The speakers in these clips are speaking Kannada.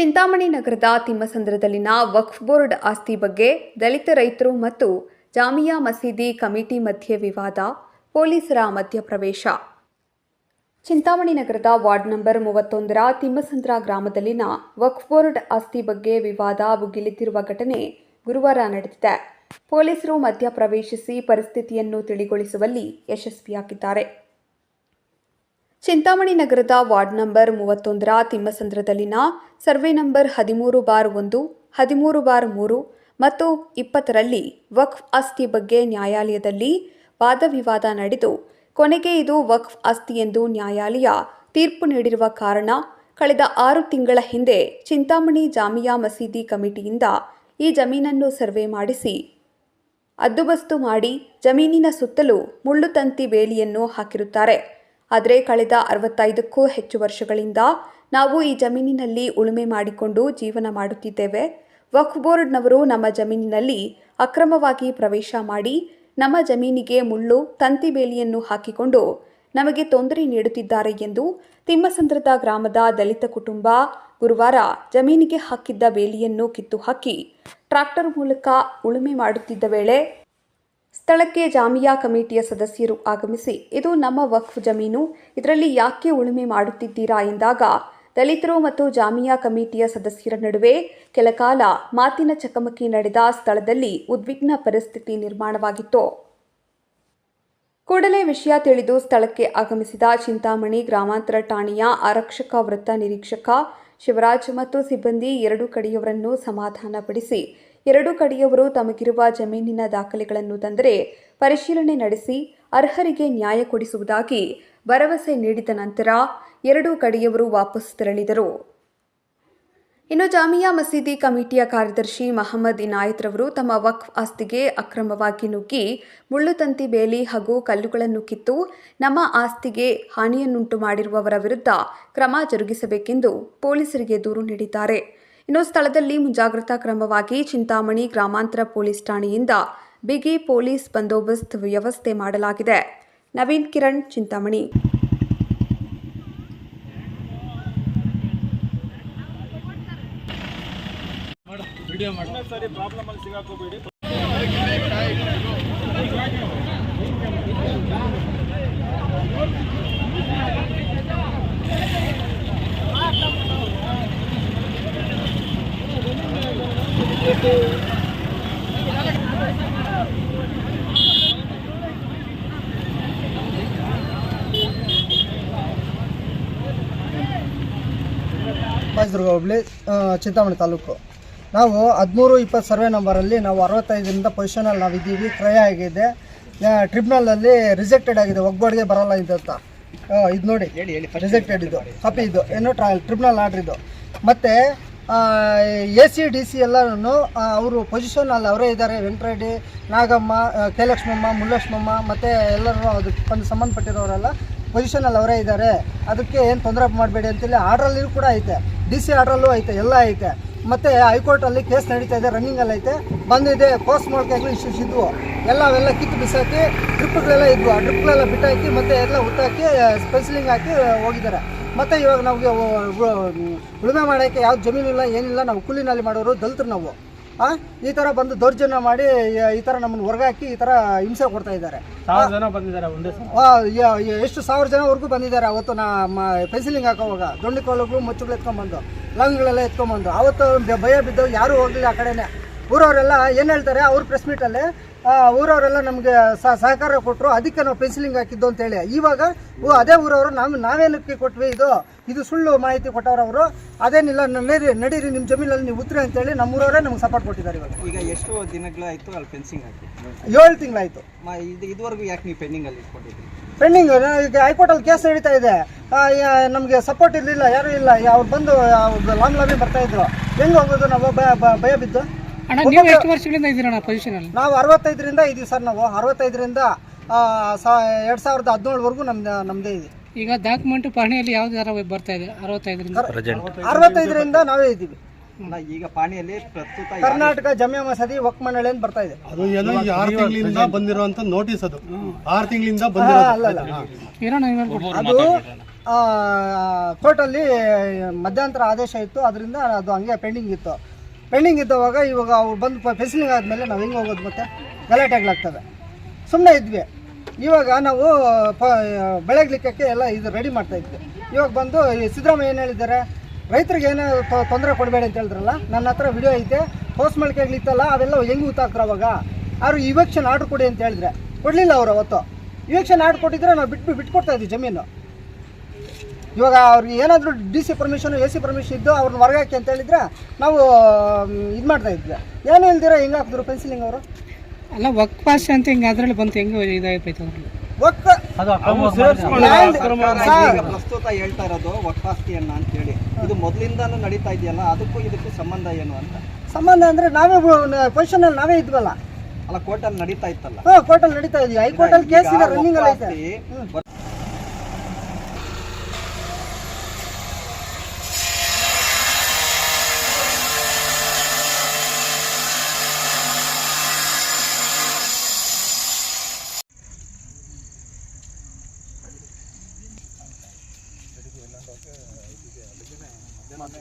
ಚಿಂತಾಮಣಿ ನಗರದ ತಿಮ್ಮಸಂದ್ರದಲ್ಲಿನ ವಕ್ಫ್ ಬೋರ್ಡ್ ಆಸ್ತಿ ಬಗ್ಗೆ ದಲಿತ ರೈತರು ಮತ್ತು ಜಾಮಿಯಾ ಮಸೀದಿ ಕಮಿಟಿ ಮಧ್ಯೆ ವಿವಾದ, ಪೊಲೀಸರ ಮಧ್ಯಪ್ರವೇಶ ಚಿಂತಾಮಣಿ ನಗರದ ವಾರ್ಡ್ ನಂಬರ್ ಮೂವತ್ತೊಂದರ ತಿಮ್ಮಸಂದ್ರ ಗ್ರಾಮದಲ್ಲಿನ ವಕ್ಫ್ ಬೋರ್ಡ್ ಆಸ್ತಿ ಬಗ್ಗೆ ವಿವಾದ ಭುಗಿಲಿದ್ದಿರುವ ಘಟನೆ ಗುರುವಾರ ನಡೆದಿದೆ. ಪೊಲೀಸರು ಮಧ್ಯಪ್ರವೇಶಿಸಿ ಪರಿಸ್ಥಿತಿಯನ್ನು ತಿಳಿಗೊಳಿಸುವಲ್ಲಿ ಯಶಸ್ವಿಯಾಗಿದ್ದಾರೆ. ಚಿಂತಾಮಣಿ ನಗರದ ವಾರ್ಡ್ ನಂಬರ್ ಮೂವತ್ತೊಂದರ ತಿಮ್ಮಸಂದ್ರದಲ್ಲಿನ ಸರ್ವೆ ನಂಬರ್ ಹದಿಮೂರು ಬಾರ್ ಒಂದು, ಹದಿಮೂರು ಬಾರ್ ಮೂರು ಮತ್ತು ಇಪ್ಪತ್ತರಲ್ಲಿ ವಕ್ಫ್ ಆಸ್ತಿ ಬಗ್ಗೆ ನ್ಯಾಯಾಲಯದಲ್ಲಿ ವಾದವಿವಾದ ನಡೆದು, ಕೊನೆಗೆ ಇದು ವಕ್ಫ್ ಆಸ್ತಿ ಎಂದು ನ್ಯಾಯಾಲಯ ತೀರ್ಪು ನೀಡಿರುವ ಕಾರಣ ಕಳೆದ ಆರು ತಿಂಗಳ ಹಿಂದೆ ಚಿಂತಾಮಣಿ ಜಾಮಿಯಾ ಮಸೀದಿ ಕಮಿಟಿಯಿಂದ ಈ ಜಮೀನನ್ನು ಸರ್ವೆ ಮಾಡಿಸಿ. ಅದ್ದುಬಸ್ತು ಮಾಡಿ ಜಮೀನಿನ ಸುತ್ತಲೂ ಮುಳ್ಳು ತಂತಿ ಬೇಲಿಯನ್ನು ಹಾಕಿರುತ್ತಾರೆ. ಆದರೆ ಕಳೆದ ಅರವತ್ತೈದಕ್ಕೂ ಹೆಚ್ಚು ವರ್ಷಗಳಿಂದ ನಾವು ಈ ಜಮೀನಿನಲ್ಲಿ ಉಳುಮೆ ಮಾಡಿಕೊಂಡು ಜೀವನ ಮಾಡುತ್ತಿದ್ದೇವೆ. ವಕ್ಫ್ ಬೋರ್ಡ್ನವರು ನಮ್ಮ ಜಮೀನಿನಲ್ಲಿ ಅಕ್ರಮವಾಗಿ ಪ್ರವೇಶ ಮಾಡಿ ನಮ್ಮ ಜಮೀನಿಗೆ ಮುಳ್ಳು, ತಂತಿ ಬೇಲಿಯನ್ನು ಹಾಕಿಕೊಂಡು ನಮಗೆ ತೊಂದರೆ ನೀಡುತ್ತಿದ್ದಾರೆ ಎಂದು ತಿಮ್ಮಸಂದ್ರದ ಗ್ರಾಮದ ದಲಿತ ಕುಟುಂಬ ಗುರುವಾರ ಜಮೀನಿಗೆ ಹಾಕಿದ್ದ ಬೇಲಿಯನ್ನು ಕಿತ್ತು ಹಾಕಿ ಟ್ರಾಕ್ಟರ್ ಮೂಲಕ ಉಳುಮೆ ಮಾಡುತ್ತಿದ್ದ ವೇಳೆ ಸ್ಥಳಕ್ಕೆ ಜಾಮಿಯಾ ಕಮಿಟಿಯ ಸದಸ್ಯರು ಆಗಮಿಸಿ, ಇದು ನಮ್ಮ ವಕ್ಫ್ ಜಮೀನು, ಇದರಲ್ಲಿ ಯಾಕೆ ಉಳುಮೆ ಮಾಡುತ್ತಿದ್ದೀರಾ ಎಂದಾಗ, ದಲಿತರು ಮತ್ತು ಜಾಮಿಯಾ ಕಮಿಟಿಯ ಸದಸ್ಯರ ನಡುವೆ ಕೆಲಕಾಲ ಮಾತಿನ ಚಕಮಕಿ ನಡೆದ ಸ್ಥಳದಲ್ಲಿ ಉದ್ವಿಗ್ನ ಪರಿಸ್ಥಿತಿ ನಿರ್ಮಾಣವಾಗಿತ್ತು. ಕೂಡಲೇ ವಿಷಯ ತಿಳಿದು ಸ್ಥಳಕ್ಕೆ ಆಗಮಿಸಿದ ಚಿಂತಾಮಣಿ ಗ್ರಾಮಾಂತರ ಠಾಣೆಯ ಆರಕ್ಷಕ ವೃತ್ತ ನಿರೀಕ್ಷಕ ಶಿವರಾಜ್ ಮತ್ತು ಸಿಬ್ಬಂದಿ ಎರಡು ಕಡೆಯವರನ್ನು ಸಮಾಧಾನಪಡಿಸಿ ಎರಡು ಕಡೆಯವರು ತಮಗಿರುವ ಜಮೀನಿನ ದಾಖಲೆಗಳನ್ನು ತಂದರೆ ಪರಿಶೀಲನೆ ನಡೆಸಿ ಅರ್ಹರಿಗೆ ನ್ಯಾಯ ಕೊಡಿಸುವುದಾಗಿ ಭರವಸೆ ನೀಡಿದ ನಂತರ ಎರಡೂ ಕಡೆಯವರು ವಾಪಸ್ ತೆರಳಿದರು. ಇನ್ನು ಜಾಮಿಯಾ ಮಸೀದಿ ಕಮಿಟಿಯ ಕಾರ್ಯದರ್ಶಿ ಮಹಮ್ಮದ್ ಇನಾಯತ್ ರವರು ತಮ್ಮ ವಕ್ಫ್ ಆಸ್ತಿಗೆ ಅಕ್ರಮವಾಗಿ ನುಗ್ಗಿ ಮುಳ್ಳುತಂತಿ ಬೇಲಿ ಹಾಗೂ ಕಲ್ಲುಗಳನ್ನು ಕಿತ್ತು ನಮ್ಮ ಆಸ್ತಿಗೆ ಹಾನಿಯನ್ನುಂಟು ಮಾಡಿರುವವರ ವಿರುದ್ಧ ಕ್ರಮ ಜರುಗಿಸಬೇಕೆಂದು ಪೊಲೀಸರಿಗೆ ದೂರು ನೀಡಿದ್ದಾರೆ. ಇನ್ನು ಸ್ಥಳದಲ್ಲಿ ಮುಂಜಾಗ್ರತಾ ಕ್ರಮವಾಗಿ ಚಿಂತಾಮಣಿ ಗ್ರಾಮಾಂತರ ಪೊಲೀಸ್ ಠಾಣೆಯಿಂದ ಬಿಗಿ ಪೊಲೀಸ್ ಬಂದೋಬಸ್ತ್ ವ್ಯವಸ್ಥೆ ಮಾಡಲಾಗಿದೆ. ನವೀನ್ ಕಿರಣ್, ಚಿಂತಾಮಣಿ. ಬಾಯಿದುರ್ಗ ಹೋಬಳಿ ಚಿಂತಾಮಣಿ ತಾಲೂಕು. ನಾವು ಹದಿಮೂರು ಇಪ್ಪತ್ತು ಸರ್ವೆ ನಂಬರಲ್ಲಿ ನಾವು ಅರವತ್ತೈದರಿಂದ ಪೊಸಿಷನಲ್ಲಿ ನಾವು ಇದ್ದೀವಿ ಕ್ರಯ ಆಗಿದೆ ಟ್ರಿಬ್ಯುನಲಲ್ಲಿ ರಿಜೆಕ್ಟೆಡ್ ಆಗಿದೆ. ಒಗ್ಗಡಿಗೆ ಬರಲ್ಲ ಇದು ಅಂತ. ಇದು ನೋಡಿ. ರಿಜೆಕ್ಟೆಡ್ ಇದು. ಕಾಪಿ ಇದು. ಏನು ಟ್ರಾ ಟ್ರಿಬ್ಯುನಲ್ ಆರ್ಡ್ರ್ ಇದು. ಮತ್ತು ಎ ಸಿ ಡಿ ಸಿ ಎಲ್ಲರೂ ಅವರು ಪೊಸಿಷನಲ್ಲಿ ಅವರೇ ಇದ್ದಾರೆ. ವೆಂಕಟರೆಡ್ಡಿ ನಾಗಮ್ಮ ಕೆ ಲಕ್ಷ್ಮಮ್ಮ ಮುಲ್ಲಕ್ಷ್ಮಮ್ಮ ಮತ್ತು ಎಲ್ಲರೂ ಅದಕ್ಕೆ ಬಂದು ಸಂಬಂಧಪಟ್ಟಿರೋರೆಲ್ಲ ಪೊಸಿಷನಲ್ಲಿ ಅವರೇ ಇದ್ದಾರೆ. ಅದಕ್ಕೆ ಏನು ತೊಂದರೆ ಮಾಡಬೇಡಿ ಅಂತೇಳಿ ಆರ್ಡ್ರಲ್ಲಿ ಕೂಡ ಐತೆ. ಡಿ ಸಿ ಆರ್ಡ್ರಲ್ಲೂ ಐತೆ, ಎಲ್ಲ ಐತೆ. ಮತ್ತು ಹೈಕೋರ್ಟಲ್ಲಿ ಕೇಸ್ ನಡೀತಾ ಇದೆ ರನ್ನಿಂಗಲ್ಲಿ ಐತೆ ಬಂದಿದೆ, ಪೋಸ್ಟ್ ಮಾಡ್ಕೊಂಡು ಇಶ್ಯೂಸ್ ಇದ್ವು? ಎಲ್ಲ ಅವೆಲ್ಲ ಕಿತ್ತು ಬಿಸಾಕಿ ಟ್ರಿಪ್ಗಳೆಲ್ಲ ಇದ್ವು. ಆ ಡ್ರಿಪ್ಗಳೆಲ್ಲ ಬಿಟ್ಟಾಕಿ, ಮತ್ತು ಎಲ್ಲ ಉತ್ತಾಕಿ ಸ್ಪೆನ್ಸಿಲಿಂಗ್ ಹಾಕಿ ಹೋಗಿದ್ದಾರೆ. ಮತ್ತು ಇವಾಗ ನಮಗೆ ಉಳುಮೆ ಮಾಡೋಕ್ಕೆ ಯಾವ್ದು ಜಮೀನಿಲ್ಲ ಏನಿಲ್ಲ, ನಾವು ಕೂಲಿನಲ್ಲಿ ಮಾಡೋರು, ದಲಿತರು ನಾವು. ಈ ಥರ ಬಂದು ದೌರ್ಜನ್ಯ ಮಾಡಿ ಈ ಥರ ನಮ್ಮನ್ನು ಹೊರಗಾಕಿ ಈ ಥರ ಹಿಂಸೆ ಕೊಡ್ತಾ ಇದ್ದಾರೆ. ಎಷ್ಟು ಸಾವಿರ ಜನವರೆಗೂ ಬಂದಿದ್ದಾರೆ ಅವತ್ತು ನಾ ಪೆನ್ಸಿಲಿಂಗ್ ಹಾಕೋವಾಗ. ದೊಂಡಿ ಕೋಲಗಳು ಮುಚ್ಚುಗಳು ಎತ್ಕೊಂಡ್ಬಂದು ಲಂಗ್ಗಳೆಲ್ಲ ಎತ್ಕೊಂಡ್ಬಂದು. ಅವತ್ತು ಭಯ ಬಿದ್ದು ಯಾರೂ ಹೋಗಲಿಲ್ಲ ಆ ಕಡೆನೆ. ಊರವರೆಲ್ಲ ಏನು ಹೇಳ್ತಾರೆ? ಅವ್ರ ಪ್ರೆಸ್ ಮೀಟಲ್ಲಿ ಊರವರೆಲ್ಲ ನಮಗೆ ಸಹಕಾರ ಕೊಟ್ಟರು ಅದಕ್ಕೆ ನಾವು ಪೆನ್ಸಿಲಿಂಗ್ ಹಾಕಿದ್ದು ಅಂತೇಳಿ. ಇವಾಗ ಅದೇ ಊರವರು ನಾವು ನಾವೇನಕ್ಕೆ ಕೊಟ್ವಿ ಇದು? ಇದು ಸುಳ್ಳು ಮಾಹಿತಿ ಕೊಟ್ಟವ್ರು ಅವರು ಅದೇನಿಲ್ಲ ನಡೀರಿ ನಡೀರಿ ನಿಮ್ಮ ಜಮೀನಲ್ಲಿ ನೀವು ಉತ್ತರಿ ಅಂತೇಳಿ ನಮ್ಮೂರವರೇ ನಮ್ಗೆ ಸಪೋರ್ಟ್ ಕೊಟ್ಟಿದ್ದಾರೆ ಇವಾಗ. ಈಗ ಎಷ್ಟು ದಿನಗಳಾಯ್ತು ಅಲ್ಲಿ ಫೆನ್ಸಿಂಗ್ ಹಾಕಿ. ಏಳು ತಿಂಗಳಾಯಿತು. ಮ ಇದು ಇದುವರೆಗೂ ಯಾಕೆ ನೀವು ಪೆಂಡಿಂಗ್ ಅಲ್ಲಿ ಇಟ್ಕೊಂಡಿದ್ರಿ? ಪೆಂಡಿಂಗ್ ಈಗ ಹೈಕೋರ್ಟಲ್ಲಿ ಕೇಸ್ ನಡೀತಾ ಇದೆ. ನಮಗೆ ಸಪೋರ್ಟ್ ಇರಲಿಲ್ಲ ಯಾರೂ ಇಲ್ಲ. ಅವ್ರು ಬಂದು ಲಾಂಗ್ ಲಾಬಿ ಬರ್ತಾ ಇದ್ರು. ಹೆಂಗ್ ಹೋಗೋದು ನಾವು? ಭಯ ಬಿದ್ದು. ಅಣ್ಣ ನೀವು ಎಷ್ಟು ವರ್ಷಗಳಿಂದ ಇದ್ದೀರಣ್ಣ ಪೊಸಿಷನ್ ಅಲ್ಲಿ? ನಾವು ಅರವತ್ತೈದರಿಂದ ಇದೀವಿ ಸರ್ ನಾವು. ಅರವತ್ತೈದರಿಂದ ಎರಡು ಸಾವಿರದ ಹದಿನೇಳವರೆಗೂ ನಮ್ದು ನಮ್ಮದೇ ಇದೆ. ಈಗ ಡಾಕ್ಯುಮೆಂಟ್ ಪಹಣಿಯಲ್ಲಿ ಯಾವ್ದು ಯಾರ ಬರ್ತಾ ಇದೆ? ಅರವತ್ತೈದರಿಂದ. ಅರವತ್ತೈದರಿಂದ ನಾವೇ ಇದ್ದೀವಿ. ಈಗ ಪಾಣಿಯಲ್ಲಿ ಪ್ರಸ್ತುತ ಕರ್ನಾಟಕ ಜಮೆ ಮಸದಿ ಒಕ್ಮಂಡಳಿ ಅಂತ ಬರ್ತಾ ಇದೆ. ಅದು ಏನೋ ಈ ಆರು ತಿಂಗಳಿಂದ ಬಂದಿರುವಂತ ನೋಟಿಸ್ ಅದು. ಆರು ತಿಂಗಳಿಂದ ಬಂದಿರೋ ಅದು ಕೋರ್ಟಲ್ಲಿ ಮಧ್ಯಂತರ ಆದೇಶ ಇತ್ತು. ಅದರಿಂದ ಅದು ಹಂಗೆ ಪೆಂಡಿಂಗ್ ಇತ್ತು. ಪೆಂಡಿಂಗ್ ಇದ್ದವಾಗ ಇವಾಗ ಅವ್ರು ಬಂದು ಫೆಸಿಲಿಂಗ್ ಆದಮೇಲೆ ನಾವು ಹೆಂಗೆ ಹೋಗೋದು ಮತ್ತೆ? ಗಲಾಟೆಗಳಾಗ್ತವೆ. ಸುಮ್ಮನೆ ಇದ್ವಿ. ಇವಾಗ ನಾವು ಬೆಳಗ್ಲಿಕ್ಕೆ ಎಲ್ಲ ಇದು ರೆಡಿ ಮಾಡ್ತಾ ಇದ್ವಿ. ಇವಾಗ ಬಂದು ಸಿದ್ದರಾಮಯ್ಯ ಏನು ಹೇಳಿದ್ದಾರೆ? ರೈತರಿಗೆ ಏನೋ ತೊಂದರೆ ಕೊಡಬೇಡಿ ಅಂತ ಹೇಳಿದ್ರಲ್ಲ? ನನ್ನ ಹತ್ರ ವಿಡಿಯೋ ಐತೆ. ಹೋಸ್ ಮಳಿಕೆಗಳಿತ್ತಲ್ಲ ಅವೆಲ್ಲ ಹೆಂಗೆ ಗೊತ್ತಾಗ್ತಾರೆ ಅವಾಗ? ಅವರು ಇವೆಕ್ಷನ್ ಆರ್ಡ್ರ್ ಕೊಡಿ ಅಂತ ಹೇಳಿದ್ರೆ. ಕೊಡಲಿಲ್ಲ ಅವರು ಅವತ್ತು. ಇವೆಕ್ಷನ್ ಆರ್ಡ್ರ್ ಕೊಟ್ಟಿದ್ರೆ ನಾವು ಬಿಟ್ಟು, ಬಿಟ್ಕೊಡ್ತಾ ಇದ್ವಿ ಜಮೀನು. ಇವಾಗ ಅವ್ರಿಗೆ ಏನಾದರೂ D C permission A C permission ಇದ್ದು ಅವ್ರನ್ನ ಹೊರಗಾಕಿ ಅಂತ ಹೇಳಿದ್ರೆ ನಾವು ಇದು ಮಾಡ್ತಾ ಇದ್ವಿ. ಏನು ಹೇಳ್ದಿರ ಹೆಂಗೆ ಹಾಕಿದ್ರು ಪೆನ್ಸಿಲಿಂಗ್ ಅವರು? ಅಲ್ಲ ವಕ್ ಪಾಸ್ ಅಂತ ಹಿಂಗೆ ಅದರಲ್ಲಿ ಬಂತು? ಹೆಂಗೆ ಇದಾಗೈತೆ ಅದ್ರಲ್ಲಿ. ಒಕ್ಕ ಈಗ ಪ್ರಸ್ತುತ ಹೇಳ್ತಾ ಇರೋದು ವಕ್ಫಾಸ್ತಿಯನ್ನ ಅಂತ ಹೇಳಿ. ಇದು ಮೊದಲಿಂದಾನು ನಡೀತಾ ಇದೆಯಲ್ಲ ಅದಕ್ಕೂ ಇದಕ್ಕೂ ಸಂಬಂಧ ಏನು ಅಂತ? ಸಂಬಂಧ ಅಂದ್ರೆ ನಾವೇ ಪೊಸಿಷನ್ ಅಲ್ಲಿ ನಾವೇ ಇದ್ವಲ್ಲ. ಅಲ್ಲ ಕೋರ್ಟಲ್ಲಿ ನಡೀತಾ ಇತ್ತಲ್ಲ. ಕೋರ್ಟ್ ಕೋರ್ಟಲ್ಲಿ ನಡೀತಾ ಇದೀವಿ ಹೈಕೋರ್ಟಲ್ಲಿ ಕೇಸ್ ಇದೆ ರನ್ನಿಂಗ್ ಅಲ್ಲಿ ಐತೆ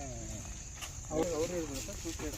아, 오늘 오늘 보니까 그렇게